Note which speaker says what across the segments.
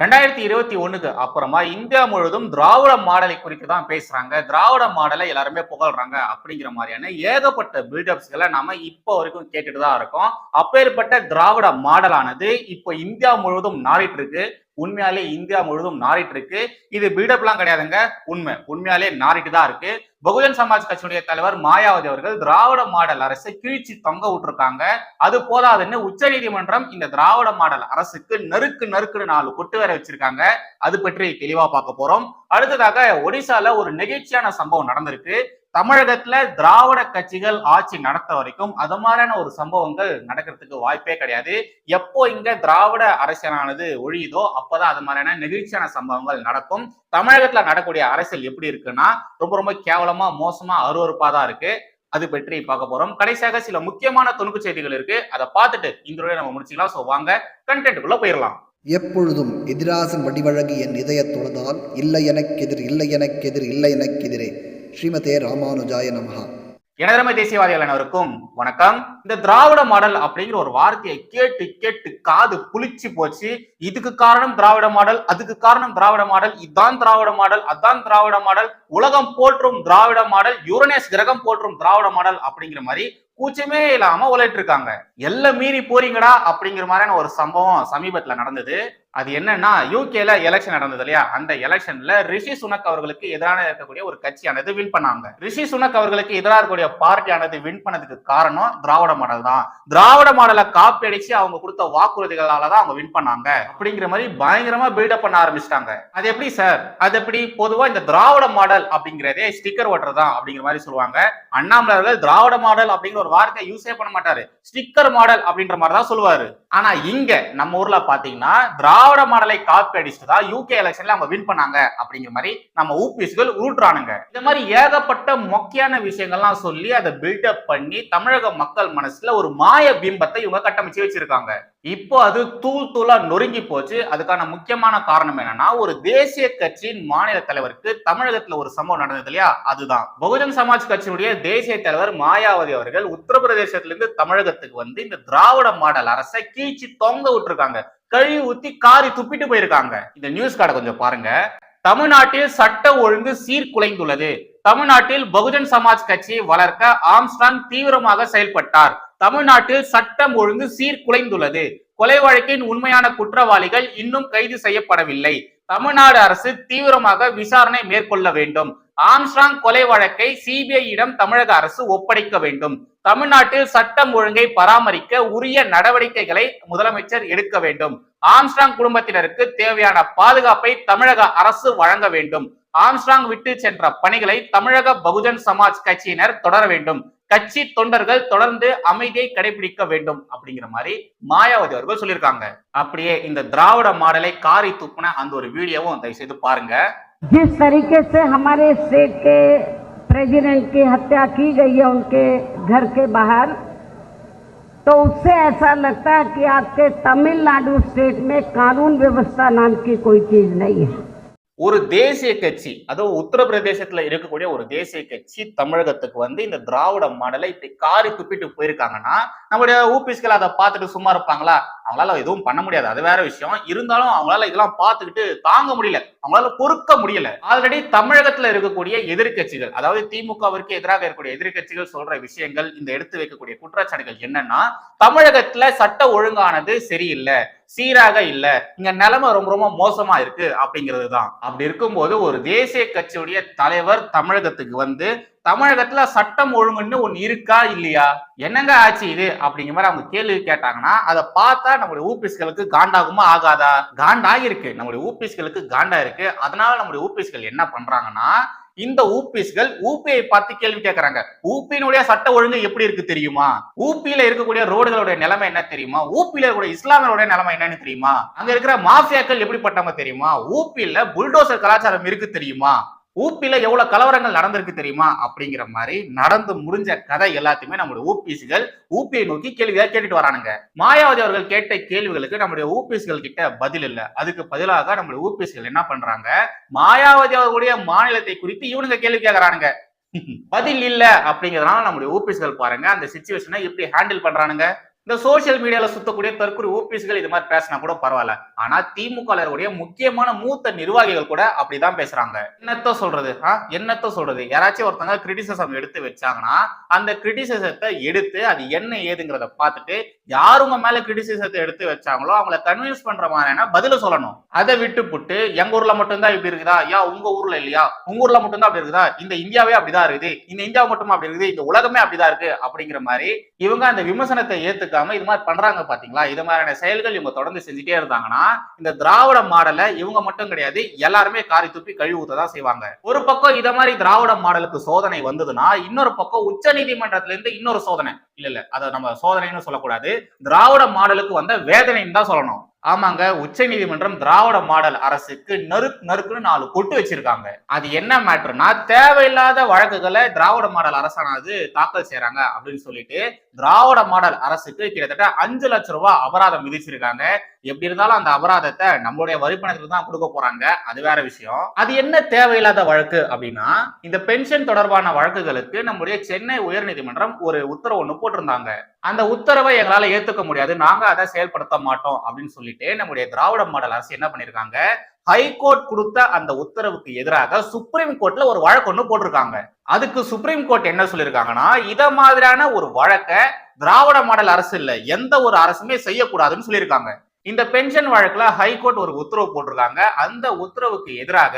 Speaker 1: ரெண்டாயிரத்தி இருபத்தி ஒண்ணுக்கு அப்புறமா இந்தியா முழுவதும் திராவிட மாடலை குறித்து தான் பேசுறாங்க. திராவிட மாடலை எல்லாருமே புகழ்றாங்க அப்படிங்கிற மாதிரியான ஏகப்பட்ட பில்டப்ஸ்களை நாம இப்போ வரைக்கும் கேட்டுட்டு தான் இருக்கோம். அப்பேற்பட்ட திராவிட மாடலானது இப்போ இந்தியா முழுவதும் நாடிட்டு இருக்கு. உண்மையாலே இந்தியா முழுவதும் நாரிட்டு இருக்கு. இது பீடப்லாம் கிடையாதுங்க. உண்மை. உண்மையாலே நாரிட்டு தான் இருக்கு. பகுஜன் சமாஜ் கட்சியினுடைய தலைவர் மாயாவதி அவர்கள் திராவிட மாடல் அரசை கிழிச்சி தொங்க விட்டுருக்காங்க. அது போதாதுன்னு உச்சநீதிமன்றம் இந்த திராவிட மாடல் அரசுக்கு நறுக்கு நறுக்குன்னு நாலு கொட்டு வேற வச்சிருக்காங்க. அது பற்றி தெளிவா பார்க்க போறோம். அடுத்ததாக ஒடிசால ஒரு நெகிழ்ச்சியான சம்பவம் நடந்திருக்கு. தமிழகத்துல திராவிட கட்சிகள் ஆட்சி நடத்த வரைக்கும் அது மாதிரியான ஒரு சம்பவங்கள் நடக்கிறதுக்கு வாய்ப்பே கிடையாது. எப்போ இங்க திராவிட அரசியலானது ஒழியுதோ அப்பதான் அது மாதிரியான நெகிழ்ச்சியான சம்பவங்கள் நடக்கும். தமிழகத்துல நடக்கக்கூடிய அரசியல் எப்படி இருக்குன்னா ரொம்ப ரொம்ப கேவலமா மோசமா அருவறுப்பா தான் இருக்கு. அது பற்றி பார்க்க போறோம். கடைசியாக சில முக்கியமான துணுக்கு செய்திகள் இருக்கு. அதை பார்த்துட்டு இந்த நம்ம முடிச்சுக்கலாம். ஸோ வாங்க கண்டென்ட்டுக்குள்ள போயிடலாம்.
Speaker 2: எப்பொழுதும் எதிராசன் வடிவழகு என் இதயத் தொழுதால் இல்லை எனக்கெதிர் இல்லை எனக்கெதிர் இல்லை எனக்கெதிரே ஸ்ரீமதே ராமானுஜாய நமஹா.
Speaker 1: எனதரமை தேசியவாதிகள் அனைவருக்கும் வணக்கம். இந்த திராவிட மாடல் அப்படிங்கிற ஒரு வார்த்தையை கேட்டு கேட்டு காது புளிச்சு போச்சு. இதுக்கு காரணம் திராவிட மாடல் அதுக்கு காரணம் திராவிட மாடல் இதான் திராவிட மாடல் அதான் திராவிட மாடல். உலகம் போற்றும் திராவிட மாடல் யுரனேஸ் கிரகம் போற்றும் திராவிட மாடல் அப்படிங்கிற மாதிரி கூச்சமே இல்லாம உழைட்டு இருக்காங்க எல்லாம் மீறி போறீங்கடா அப்படிங்கிற மாதிரியான ஒரு சம்பவம் சமீபத்துல நடந்தது. அது என்னன்னா யூகேல எலெக்ஷன் நடந்தது இல்லையா? அந்த எலெக்ஷன்ல ரிஷி சுனக் அவர்களுக்கு எதிரான இருக்கக்கூடிய ஒரு கட்சியானது வின் பண்ணாங்க. ரிஷி சுனக் அவர்களுக்கு எதிராக இருக்கக்கூடிய பார்ட்டியானது வின் பண்ணதுக்கு காரணம் திராவிட மாடல் தான். திராவிட மாடலை காப்பி அடிச்சு அவங்க கொடுத்த வாக்குறுதிகளால தான் அவங்க வின் பண்ணாங்க. அப்படிங்கிற மாதிரி பயங்கரமா பில்டப் பண்ண ஆரம்பிச்சிட்டாங்க. அது எப்படி சார் அது எப்படி? பொதுவா இந்த திராவிட மாடல் அப்படிங்கிறதே ஸ்டிக்கர் ஓட்டர் தான் அப்படிங்கிற மாதிரி சொல்லுவாங்க. அண்ணாமலை அவர்கள் திராவிட மாடல் அப்படிங்கிற ஒரு வார்த்தை யூஸே பண்ண மாட்டாரு. ஸ்டிக்கர் மாடல் அப்படின்ற மாதிரி தான் சொல்லுவாரு. ஆனா இங்க நம்ம ஊர்ல பாத்தீங்கன்னா திராவிட மாடலை காப்பி அடிச்சுட்டு தான் யூகே எலெக்ஷன்ல அவங்க வின் பண்ணாங்க அப்படிங்கிற மாதிரி நம்ம ஊபிஎஸ்கள் உருட்டுறானுங்க. இந்த மாதிரி ஏகப்பட்ட மொக்கையான விஷயங்கள்லாம் சொல்லி அதை பில்டப் பண்ணி தமிழக மக்கள் மனசுல ஒரு மாய பிம்பத்தை இவங்க கட்டமைச்சு வச்சிருக்காங்க. இப்போ அது தூள் தூளா நொறுங்கி போச்சு. அதுக்கான முக்கியமான காரணம் என்னன்னா ஒரு தேசிய கட்சியின் மாநில தலைவருக்கு தமிழகத்துல ஒரு சம்பவம் நடந்தது இல்லையா? அதுதான். பகுஜன் சமாஜ் கட்சியினுடைய தேசிய தலைவர் மாயாவதி அவர்கள் உத்தரப்பிரதேசத்திலிருந்து தமிழகத்துக்கு வந்து இந்த திராவிட மாடல் அரசை கீழ்ச்சி தொங்க விட்டுருக்காங்க. கழுவி ஊத்தி காரி துப்பிட்டு போயிருக்காங்க. இந்த நியூஸ் கார்டை கொஞ்சம் பாருங்க. தமிழ்நாட்டில் சட்ட ஒழுங்கு சீர்குலைந்துள்ளது. தமிழ்நாட்டில் பகுஜன் சமாஜ் கட்சியை வளர்க்க ஆம்ஸ்டாங் தீவிரமாக செயல்பட்டார். தமிழ்நாட்டில் சட்டம் ஒழுங்கு சீர்குலைந்துள்ளது. கொலை வழக்கின் உண்மையான குற்றவாளிகள் இன்னும் கைது செய்யப்படவில்லை. தமிழ்நாடு அரசு தீவிரமாக விசாரணை மேற்கொள்ள வேண்டும். ஆம்ஸ்ட்ராங் கொலை வழக்கை சிபிஐயிடம் தமிழக அரசு ஒப்படைக்க வேண்டும். தமிழ்நாட்டில் சட்டம் ஒழுங்கை பராமரிக்க உரிய நடவடிக்கைகளை முதலமைச்சர் எடுக்க வேண்டும். ஆம்ஸ்ட்ராங் குடும்பத்தினருக்கு தேவையான பாதுகாப்பை தமிழக அரசு வழங்க வேண்டும். ஆம்ஸ்ட்ராங் விட்டு சென்ற பணிகளை தமிழக பகுஜன் சமாஜ் கட்சியினர் தொடர வேண்டும். கட்சி தொண்டர்கள் தொடர்ந்து அமைதியை கடைபிடிக்க வேண்டும் அப்படிங்கிற மாதிரி மாயாவதி அவர்கள் சொல்லியிருக்காங்க அப்படியே இந்த திராவிட மாடலை காரி துப்புன அந்த ஒரு வீடியோவும் தயவு செய்து பாருங்க
Speaker 3: जिस तरीके से हमारे स्टेट के प्रेसिडेंट की हत्या की गई है उनके घर के बाहर तो उससे ऐसा लगता है कि आपके तमिलनाडु स्टेट में कानून व्यवस्था नाम की कोई चीज नहीं है
Speaker 1: ஒரு தேசிய கட்சி அதுவும் உத்தரப்பிரதேசத்துல இருக்கக்கூடிய ஒரு தேசிய கட்சி தமிழகத்துக்கு வந்து இந்த திராவிட மாடலை இப்படி காரி துப்பிட்டு போயிருக்காங்கன்னா நம்முடைய ஊபிஸ்கள் அதை பார்த்துட்டு சும்மா இருப்பாங்களா? அவங்களால எதுவும் பண்ண முடியாது. அது வேற விஷயம். இருந்தாலும் அவங்களால இதெல்லாம் பார்த்துக்கிட்டு தாங்க முடியல. அவங்களால பொறுக்க முடியல. ஆல்ரெடி தமிழகத்துல இருக்கக்கூடிய எதிர்க்கட்சிகள் அதாவது திமுகவிற்கு எதிராக இருக்கக்கூடிய எதிர்க்கட்சிகள் சொல்ற விஷயங்கள் இந்த எடுத்து வைக்கக்கூடிய குற்றச்சாட்டுகள் என்னன்னா தமிழகத்துல சட்ட ஒழுங்கானது சரியில்லை. சீராக இல்ல. இங்க நிலைமை ரொம்ப ரொம்ப மோசமா இருக்கு அப்படிங்கிறது தான் அப்படி இருக்கும்போது ஒரு தேசிய கட்சியுடைய தலைவர் தமிழகத்துக்கு வந்து தமிழகத்துல சட்டம் ஒழுங்குன்னு ஒண்ணு இருக்கா இல்லையா? என்னங்க ஆச்சு இது? அப்படிங்கிற மாதிரி அவங்க கேள்வி கேட்டாங்கன்னா அதை பார்த்தா நம்மளுடைய ஊபிஸ்களுக்கு காண்டாகுமா ஆகாதா? காண்டாகி இருக்கு நம்மளுடைய ஊபிஸ்களுக்கு காண்டா இருக்கு. அதனால நம்மளுடைய ஊபிஸ்கள் என்ன பண்றாங்கன்னா இந்த ஊபிஸ்கள் ஊபியை பார்த்து கேள்வி கேட்கறாங்க ஊபியினுடைய சட்ட ஒழுங்கு எப்படி இருக்கு தெரியுமா? ஊபியில இருக்கக்கூடிய ரோடுகளுடைய நிலைமை என்ன தெரியுமா? ஊபியில இருக்கக்கூடிய இஸ்லாமியருடைய நிலைமை என்னன்னு தெரியுமா? அங்க இருக்கிற மாஃபியாக்கள் எப்படிப்பட்டவங்க தெரியுமா? ஊபியில புல்டோசர் கலாச்சாரம் இருக்கு தெரியுமா? ஊப்பில எவ்வளவு கலவரங்கள் நடந்திருக்கு தெரியுமா? அப்படிங்கிற மாதிரி நடந்து முடிஞ்ச கதை எல்லாத்தையுமே நம்முடைய ஊபிஸ்கள் ஊபியை நோக்கி கேள்வியா கேட்டுட்டு வரானுங்க. மாயாவதி அவர்கள் கேட்ட கேள்விகளுக்கு நம்முடைய ஊபிஸ்கள் கிட்ட பதில் இல்ல. அதுக்கு பதிலாக நம்முடைய ஊபிஸ்கள் என்ன பண்றாங்க? மாயாவதி அவர்களுடைய மாநிலத்தை குறித்து இவனுங்க கேள்வி கேட்கறானுங்க பதில் இல்ல அப்படிங்கிறதுனால நம்முடைய ஊபிஸ்கள் பாருங்க அந்த சுச்சுவேஷனை எப்படி ஹேண்டில் பண்றானுங்க. இந்த சோசியல் மீடியால சுத்தக்கூடிய தற்கொலை ஓபிஎஸ்கள் இது மாதிரி பேசினா கூட பரவாயில்ல. ஆனா திமுக முக்கியமான மூத்த நிர்வாகிகள் கூட அப்படிதான் பேசுறாங்க. என்னத்த சொல்றது? என்னத்த சொல்றது? யாராச்சும் ஒருத்தங்க கிரிட்டிசிசம் எடுத்து வச்சாங்கன்னா அந்த கிரிட்டிசிசத்தை எடுத்து அது என்ன ஏதுங்கிறத பார்த்துட்டு யார் உங்க மேல கிரிட்டிசிசத்தை எடுத்து வச்சாங்களோ அவங்கள கன்வின்ஸ் பண்ற மாதிரியான பதில சொல்லணும். அதை விட்டு புட்டு எங்க ஊர்ல மட்டும்தான் இப்படி இருக்குதா? யா உங்க ஊர்ல இல்லையா? உங்க ஊர்ல மட்டும்தான் அப்படி இருக்குதா? இந்த இந்தியாவே அப்படிதான் இருக்குது. இந்த இந்தியா மட்டுமா அப்படி இருக்குது? இந்த உலகமே அப்படிதான் இருக்கு. அப்படிங்கிற மாதிரி இவங்க அந்த விமர்சனத்தை ஏத்துக்காம இது மாதிரி பண்றாங்க பாத்தீங்களா? இது மாதிரியான செயல்கள் இவங்க தொடர்ந்து செஞ்சுட்டே இருந்தாங்கன்னா இந்த திராவிட மாடலை இவங்க மட்டும் கிடையாது எல்லாருமே காரி துப்பி கழுவி ஊத்ததான் செய்வாங்க. ஒரு பக்கம் இத மாதிரி திராவிட மாடலுக்கு சோதனை வந்ததுன்னா இன்னொரு பக்கம் உச்ச நீதிமன்றத்துல இருந்து இன்னொரு சோதனை. இல்ல இல்ல அதை நம்ம சோதனைன்னு சொல்லக்கூடாது. திராவிட மாடலுக்கு வந்த வேதனைன்னு தான் சொல்லணும். ஆமாங்க உச்ச நீதிமன்றம் திராவிட மாடல் அரசுக்கு நறுக்கு நறுக்குன்னு நாலு கொட்டு வச்சிருக்காங்க. அது என்ன மேட்ருனா தேவையில்லாத வழக்குகளை திராவிட மாடல் அரசானது தாக்கல் செய்யறாங்க அப்படின்னு சொல்லிட்டு திராவிட மாடல் அரசுக்கு கிட்டத்தட்ட அஞ்சு லட்சம் ரூபாய் அபராதம் விதிச்சிருக்காங்க. எப்படி இருந்தாலும் அந்த அபராதத்தை நம்மளுடைய வரிப்பணத்துல தான் கொடுக்க போறாங்க. அது வேற விஷயம். அது என்ன தேவையில்லாத வழக்கு அப்படின்னா இந்த பென்ஷன் தொடர்பான வழக்குகளுக்கு நம்முடைய சென்னை உயர்நீதிமன்றம் ஒரு உத்தரவு ஒண்ணு போட்டிருந்தாங்க. அந்த உத்தரவை எங்களால ஏத்துக்க முடியாது. நாங்க அதை செயல்படுத்த மாட்டோம் அப்படின்னு சொல்லிட்டு நம்முடைய திராவிட மாடல் அரசு என்ன பண்ணிருக்காங்க? ஹைகோர்ட் கொடுத்த அந்த உத்தரவுக்கு எதிராக சுப்ரீம் கோர்ட்ல ஒரு வழக்கு ஒண்ணு போட்டிருக்காங்க. அதுக்கு சுப்ரீம் கோர்ட் என்ன சொல்லியிருக்காங்கன்னா இத மாதிரியான ஒரு வழக்கை திராவிட மாடல் அரசு இல்ல எந்த ஒரு அரசுமே செய்யக்கூடாதுன்னு சொல்லியிருக்காங்க இந்த பென்ஷன் வழக்குல ஹைகோர்ட் ஒரு உத்தரவு போட்டிருக்காங்க. அந்த உத்தரவுக்கு எதிராக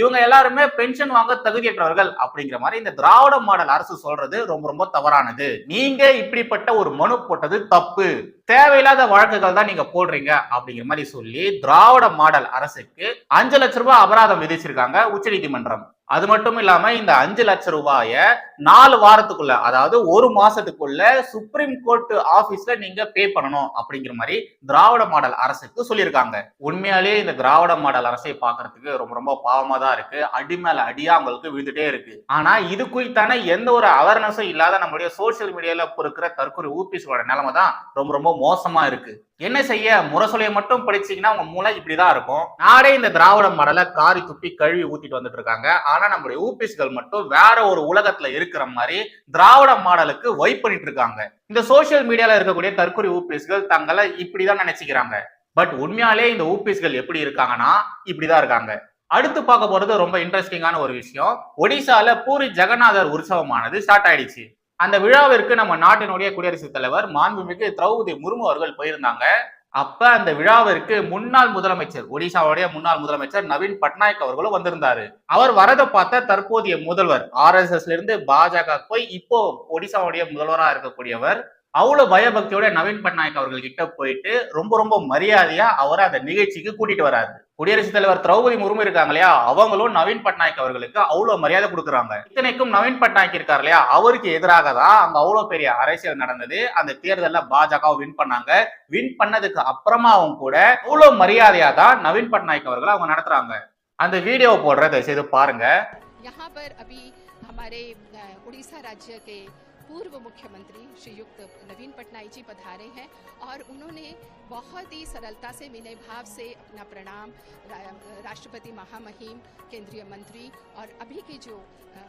Speaker 1: இவங்க எல்லாருமே பென்ஷன் வாங்க தகுதியற்றவர்கள் அப்படிங்கிற மாதிரி இந்த திராவிட மாடல் அரசு சொல்றது ரொம்ப ரொம்ப தவறானது. நீங்க இப்படிப்பட்ட ஒரு மனு போட்டது தப்பு. தேவையில்லாத வழக்குகள் தான் நீங்க போடுறீங்க அப்படிங்கிற மாதிரி சொல்லி திராவிட மாடல் அரசுக்கு அஞ்சு லட்ச ரூபாய் அபராதம் விதிச்சிருக்காங்க உச்சநீதிமன்றம். அது மட்டும் இல்லாம இந்த அஞ்சு லட்சம் ரூபாய நாலு வாரத்துக்குள்ள அதாவது ஒரு மாசத்துக்குள்ள சுப்ரீம் கோர்ட் ஆபீஸ்ல நீங்க பே பண்ணணும் அப்படிங்கிற மாதிரி திராவிட மாடல் அரசுக்கு சொல்லியிருக்காங்க. உண்மையாலே இந்த திராவிட மாடல் அரசை பாக்குறதுக்கு ரொம்ப ரொம்ப பாவமா தான் இருக்கு. அடி மேல அடியா அவங்களுக்கு விழுந்துட்டே இருக்கு. ஆனா இது குறித்தான எந்த ஒரு அவேர்னஸும் இல்லாத நம்முடைய சோசியல் மீடியால இருக்கிற தற்கொலை ஊபிஸோட நிலைமை தான் ரொம்ப ரொம்ப மோசமா இருக்கு. என்ன செய்ய? முரசொலியை மட்டும் படிச்சீங்கன்னா உங்க மூளை இப்படிதான் இருக்கும். நாடே இந்த திராவிட மாடலை காரி துப்பி கழுவி ஊத்திட்டு வந்துட்டு இருக்காங்க. ஆனா நம்முடைய ஊபிஸ்கள் மட்டும் வேற ஒரு உலகத்துல இருக்கிற மாதிரி திராவிட மாடலுக்கு வைப் பண்ணிட்டு இருக்காங்க. இந்த சோசியல் மீடியால இருக்கக்கூடிய தற்கொலை ஊபிஸ்கள் தங்களை இப்படிதான் நினைச்சுக்கிறாங்க. பட் உண்மையாலே இந்த ஊபிஸ்கள் எப்படி இருக்காங்கன்னா இப்படிதான் இருக்காங்க. அடுத்து பார்க்க போறது ரொம்ப இன்ட்ரெஸ்டிங்கான ஒரு விஷயம். ஒடிசால பூரி ஜெகநாதர் உற்சவமானது ஸ்டார்ட் ஆயிடுச்சு. அந்த விழாவிற்கு நம்ம நாட்டினுடைய குடியரசுத் தலைவர் மாண்புமிகு திரௌபதி முர்மு அவர்கள் போயிருந்தாங்க. அப்ப அந்த விழாவிற்கு முன்னாள் முதலமைச்சர் ஒடிசாவுடைய முன்னாள் முதலமைச்சர் நவீன் பட்நாயக் அவர்களும் வந்திருந்தாரு. அவர் வரதை பார்த்த தற்போதைய முதல்வர் ஆர் எஸ் எஸ்ல இருந்து பாஜக போய் இப்போ ஒடிசாவுடைய முதல்வரா இருக்கக்கூடியவர் அவ்வளவு பயபக்தியோட நவீன் பட்நாயக் அவர்கள் கிட்ட போயிட்டு ரொம்ப ரொம்ப மரியாதையா அவரை அந்த நிகழ்ச்சிக்கு கூட்டிட்டு வராரு குடியரசுத் தலைவர் திரௌபதி முர்மு இருக்காங்க இல்லையா அவங்களும் நவீன் பட்நாயக் அவர்களுக்கு அவ்வளவு மரியாதை கொடுக்குறாங்க இத்தனைக்கும் நவீன் பட்நாயக் இருக்கார் இல்லையா அவருக்கு எதிராக தான் அங்க அவ்வளவு பெரிய அரசியல் நடந்தது அந்த தேர்தல்ல பாஜக வின் பண்ணாங்க வின் பண்ணதுக்கு அப்புறமாவும் கூட அவ்வளவு மரியாதையா தான் நவீன் பட்நாயக் அவர்கள் அவங்க நடத்துறாங்க அந்த வீடியோ போடுற தயவு செய்து பாருங்க
Speaker 4: यहाँ पर अभी हमारे अ, उड़ीसा राज्य के पूर्व मुख्यमंत्री श्रीयुक्त नवीन पटनायक जी पधारे हैं और उन्होंने बहुत ही सरलता से, विनय भाव से अपना प्रणाम राष्ट्रपति महामहिम, केंद्रीय मंत्री और अभी के जो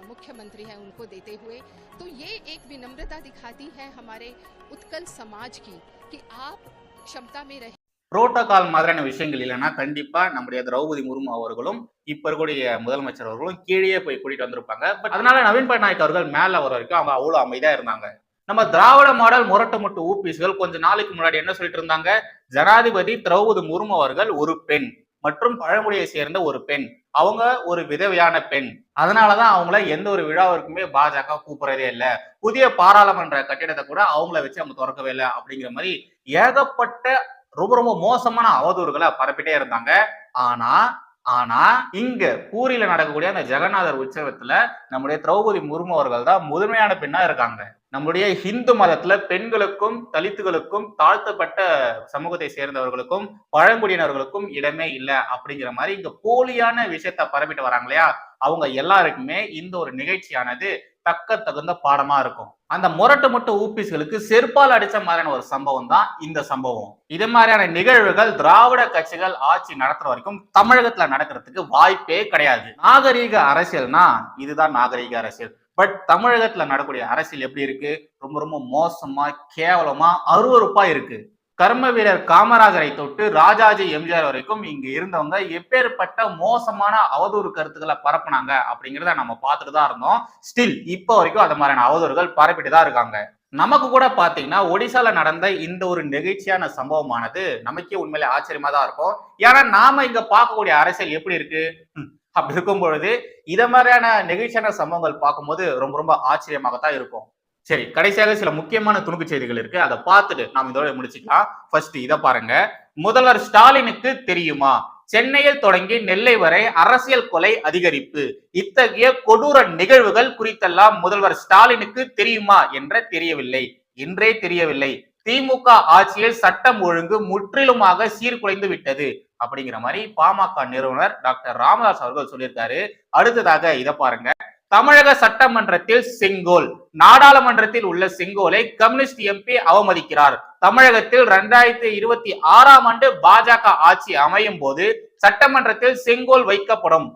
Speaker 4: मुख्यमंत्री हैं उनको देते हुए। तो ये एक विनम्रता दिखाती है हमारे उत्कल समाज की कि आप क्षमता में रहे।
Speaker 1: புரோட்டோகால் மாதிரியான விஷயங்கள் இல்லைன்னா கண்டிப்பா நம்முடைய திரௌபதி முர்மு அவர்களும் இப்ப இருக்கக்கூடிய முதலமைச்சர் அவர்களும் கீழே போய் கூட்டிட்டு வந்திருப்பாங்க. பட் அதனால நவீன் பட்நாயக் அவர்கள் மேல வர வரைக்கும் அவங்க அவ்வளவு அமைதியா இருந்தாங்க. நம்ம திராவிட மாடல் முரட்டு முட்டு ஊபிஸ்கள் கொஞ்ச நாளைக்கு முன்னாடி என்ன சொல்லிட்டு இருந்தாங்க? ஜனாதிபதி திரௌபதி முர்மு அவர்கள் ஒரு பெண் மற்றும் பழங்குடியை சேர்ந்த ஒரு பெண். அவங்க ஒரு விதவையான பெண். அதனாலதான் அவங்கள எந்த ஒரு விழாவிற்குமே பாஜக கூப்பிடுறதே இல்லை. புதிய பாராளுமன்ற கட்டிடத்தை கூட அவங்கள வச்சு அவங்க திறக்கவே இல்லை அப்படிங்கிற மாதிரி ஏகப்பட்ட ரொம்ப ரொம்ப மோசமான அவதூறுகளை பரப்பிட்டே இருந்தாங்க. ஆனா ஆனா இங்க பூரியில நடக்கக்கூடிய அந்த ஜெகநாதர் உற்சவத்துல நம்முடைய திரௌபதி முர்மு அவர்கள் தான் முதன்மையான பெண்ணா இருக்காங்க. நம்முடைய ஹிந்து மதத்துல பெண்களுக்கும் தலித்துகளுக்கும் தாழ்த்தப்பட்ட சமூகத்தை சேர்ந்தவர்களுக்கும் பழங்குடியினர்களுக்கும் இடமே இல்லை அப்படிங்கிற மாதிரி இங்க போலியான விஷயத்த பரப்பிட்டு வராங்க இல்லையா? அவங்க எல்லாருக்குமே இந்த ஒரு நிகழ்ச்சியானது தக்க தகுந்த பாடமா இருக்கும். அந்த முரட்டு முட்டு ஊபிஸ்களுக்கு செருப்பால் அடிச்ச மாதிரியான ஒரு சம்பவம் தான் இந்த சம்பவம். இது மாதிரியான நிகழ்வுகள் திராவிட கட்சிகள் ஆட்சி நடத்துற வரைக்கும் தமிழகத்துல நடக்கிறதுக்கு வாய்ப்பே கிடையாது. நாகரீக அரசியல்னா இதுதான் நாகரீக அரசியல். பட் தமிழகத்துல நடக்கூடிய அரசியல் எப்படி இருக்கு? ரொம்ப ரொம்ப மோசமா கேவலமா அருவறுப்பா இருக்கு. கர்ம வீரர் காமராஜரை தொட்டு ராஜாஜி எம்ஜிஆர் வரைக்கும் இங்க இருந்தவங்க எப்பேற்பட்ட மோசமான அவதூறு கருத்துக்களை பரப்புனாங்க அப்படிங்கிறத நம்ம பார்த்துட்டு தான் இருந்தோம். ஸ்டில் இப்போ வரைக்கும் அது மாதிரியான அவதூறுகள் பரப்பிட்டு தான் இருக்காங்க. நமக்கு கூட பாத்தீங்கன்னா ஒடிசால நடந்த இந்த ஒரு நெகிழ்ச்சியான சம்பவமானது நமக்கே உண்மையிலே ஆச்சரியமா தான் இருக்கும். ஏன்னா நாம இங்க பார்க்கக்கூடிய அரசியல் எப்படி இருக்கு? அப்படி இருக்கும் பொழுது இத மாதிரியான நெகிழ்ச்சியான சம்பவங்கள் பார்க்கும்போது ரொம்ப ரொம்ப ஆச்சரியமாக தான் இருக்கும். சரி கடைசியாக சில முக்கியமான துணுக்கு செய்திகள் இருக்கு. அதை பார்த்துட்டு நாம் இதோட முடிச்சுக்கலாம். ஃபர்ஸ்ட் இதை பாருங்க. முதல்வர் ஸ்டாலினுக்கு தெரியுமா? சென்னையில் தொடங்கி நெல்லை வரை அரசியல் கொலை அதிகரிப்பு. இத்தகைய கொடூர நிகழ்வுகள் குறித்தெல்லாம் முதல்வர் ஸ்டாலினுக்கு தெரியுமா என்ற தெரியவில்லை. என்றே தெரியவில்லை. திமுக ஆட்சியில் சட்டம் ஒழுங்கு முற்றிலுமாக சீர்குலைந்து விட்டது. அப்படிங்கிற மாதிரி பாமக நிறுவனர் டாக்டர் ராமதாஸ் அவர்கள் சொல்லியிருக்காரு. அடுத்ததாக இதை பாருங்க. தமிழக சட்டமன்றத்தில் செங்கோல் நாடாளுமன்றத்தில் உள்ள செங்கோலை கம்யூனிஸ்ட் எம்பி அவமதிக்கிறார். தமிழகத்தில் இரண்டாயிரத்தி இருபத்தி ஆறாம் ஆண்டு பாஜக ஆட்சி அமையும் போது சட்டமன்றத்தில் செங்கோல் வைக்கப்படும்.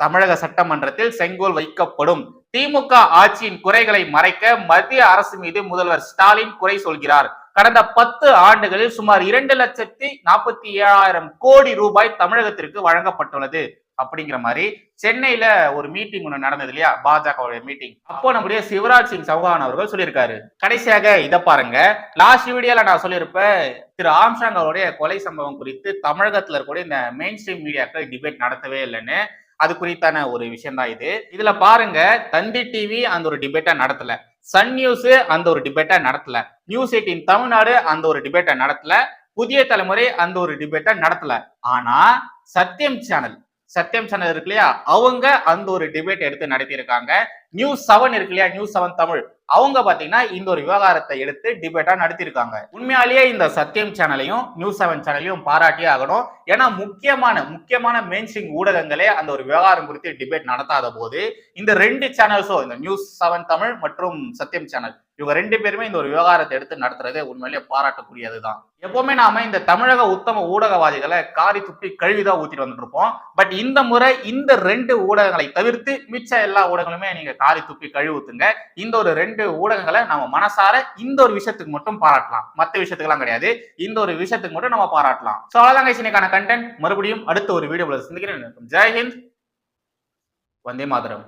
Speaker 1: தமிழக சட்டமன்றத்தில் செங்கோல் வைக்கப்படும். திமுக ஆட்சியின் குறைகளை மறைக்க மத்திய அரசு மீது முதல்வர் ஸ்டாலின் குறை சொல்கிறார். கடந்த பத்து ஆண்டுகளில் சுமார் இரண்டு லட்சத்தி நாற்பத்தி ஏழாயிரம் கோடி ரூபாய் தமிழகத்திற்கு வழங்கப்பட்டுள்ளது. அப்படிங்கிற மாதிரி சென்னையில ஒரு மீட்டிங் ஒன்று நடந்தது இல்லையா? பாஜகவுடைய மீட்டிங் அப்போ நம்முடைய சிவராஜ் சிங் சௌஹான் அவர்கள் சொல்லியிருக்காரு. கடைசியாக இதை பாருங்க. லாஸ்ட் வீடியோல நான் சொல்லியிருப்பேன் திரு ஆம்சாங் அவருடைய கொலை சம்பவம் குறித்து தமிழகத்துல இருக்கக்கூடிய இந்த மெயின் ஸ்ட்ரீம் மீடியாக்கள் டிபேட் நடத்தவே இல்லைன்னு அது குறித்தான ஒரு விஷயம் தான் இது. இதுல பாருங்க தந்தி டிவி அந்த ஒரு டிபேட்டா நடத்தல. சன் நியூஸ் அந்த ஒரு டிபேட்டா நடத்தல. நியூஸ் எயிட்டின் தமிழ்நாடு அந்த ஒரு டிபேட்டை நடத்தல. புதிய தலைமுறை அந்த ஒரு டிபேட்டை நடத்தல. ஆனா சத்யம் சேனல் சத்யம் சேனல் இருக்கு இல்லையா? அவங்க அந்த ஒரு டிபேட் எடுத்து நடத்தியிருக்காங்க. நியூஸ் செவன் இருக்கு இல்லையா? News seven Tamil. அவங்க பாத்தீங்கன்னா இந்த ஒரு விவகாரத்தை எடுத்து டிபேட்டா நடத்தியிருக்காங்க. உண்மையாலேயே இந்த சத்யம் சேனலையும் நியூஸ் செவன் சேனலையும் பாராட்டியே ஆகணும். ஏன்னா முக்கியமான முக்கியமான மெயின்ஸ்ட்ரீம் ஊடகங்களே அந்த ஒரு விவகாரம் குறித்து டிபேட் நடத்தாத போது இந்த ரெண்டு சேனல்ஸும் இந்த நியூஸ் செவன் தமிழ் மற்றும் சத்யம் சேனல் இவங்க ரெண்டு பேருமே இந்த ஒரு விவகாரத்தை எடுத்து நடத்துறது உண்மையிலேயே பாராட்டக்கூடியதுதான். எப்பவுமே நாம இந்த தமிழக உத்தம ஊடகவாதிகளை காரி துப்பி கழுவிதான் ஊத்திட்டு வந்துட்டு இருப்போம். பட் இந்த முறை இந்த ரெண்டு ஊடகங்களை தவிர்த்து மிச்ச எல்லா ஊடகங்களுமே நீங்க காரி துப்பி கழுவுத்துங்க. இந்த ஒரு ரெண்டு ஊடகங்களை நம்ம மனசார இந்த ஒரு விஷயத்துக்கு மட்டும் பாராட்டலாம். மத்த விஷயத்துக்கெல்லாம் கிடையாது. இந்த ஒரு விஷயத்துக்கு மட்டும் நம்ம பாராட்டலாம். சோ அவ்வளோதாங்க guys இன்னைக்கான கண்டென்ட் மறுபடியும் அடுத்த ஒரு வீடியோவில் சந்திக்கிறேன். ஜெய் ஹிந்த். வந்தே மாதரம்.